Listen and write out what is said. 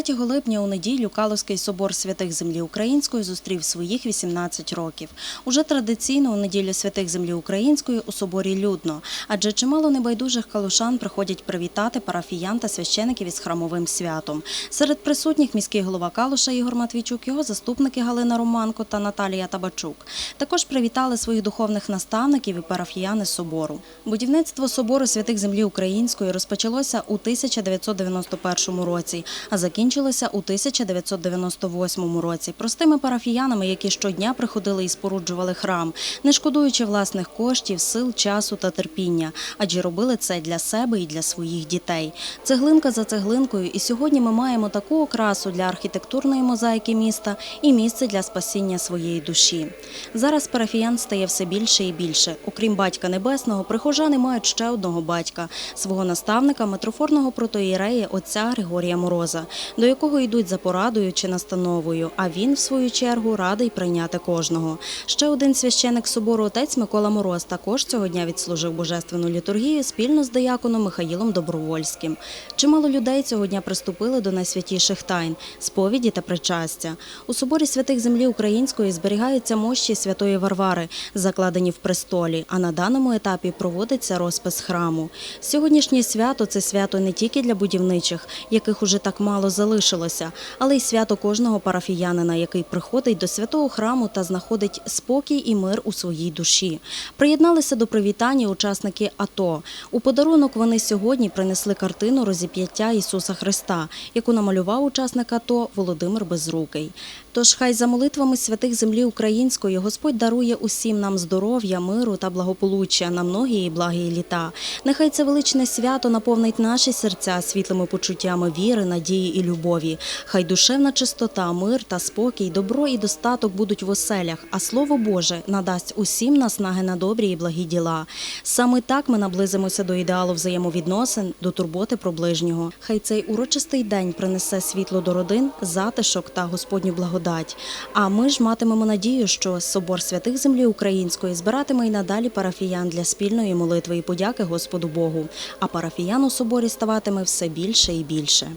3 липня у неділю Калузький собор святих землі Української зустрів своїх 18 років. Уже традиційно у неділю святих землі Української у соборі людно, адже чимало небайдужих калушан приходять привітати парафіян та священиків із храмовим святом. Серед присутніх міський голова Калуша Ігор Матвійчук, його заступники Галина Романко та Наталія Табачук. Також привітали своїх духовних наставників і парафіяни собору. Будівництво собору святих землі Української розпочалося у 1991 році, а закінчилося у 1998 році простими парафіянами, які щодня приходили і споруджували храм, не шкодуючи власних коштів, сил, часу та терпіння, адже робили це для себе і для своїх дітей. Цеглинка за цеглинкою, і сьогодні ми маємо таку окрасу для архітектурної мозаїки міста і місце для спасіння своєї душі. Зараз парафіян стає все більше і більше. Окрім батька небесного, прихожани мають ще одного батька свого наставника, митрофорного протоїрея отця Григорія Мороза, до якого йдуть за порадою чи настановою. А він, в свою чергу, радий прийняти кожного. Ще один священик собору отець Микола Мороз також цього дня відслужив божественну літургію спільно з дияконом Михаїлом Добровольським. Чимало людей цього дня приступили до найсвятіших тайн сповіді та причастя. У соборі святих землі української зберігаються мощі святої Варвари, закладені в престолі. А на даному етапі проводиться розпис храму. Сьогоднішнє свято це свято не тільки для будівничих, яких уже так мало залишилося, але й свято кожного парафіянина, який приходить до святого храму та знаходить спокій і мир у своїй душі. Приєдналися до привітання учасники АТО. У подарунок вони сьогодні принесли картину розіп'яття Ісуса Христа, яку намалював учасник АТО Володимир Безрукий. Тож хай за молитвами святих землі української Господь дарує усім нам здоров'я, миру та благополуччя на многі і благі літа. Нехай це величне свято наповнить наші серця світлими почуттями віри, надії і любові. Хай душевна чистота, мир та спокій, добро і достаток будуть в оселях, а слово Боже надасть усім наснаги на добрі і благі діла. Саме так ми наблизимося до ідеалу взаємовідносин, до турботи про ближнього. Хай цей урочистий день принесе світло до родин, затишок та Господню благодать. А ми ж матимемо надію, що собор святих землі української збиратиме й надалі парафіян для спільної молитви і подяки Господу Богу. А парафіян у соборі ставатиме все більше і більше.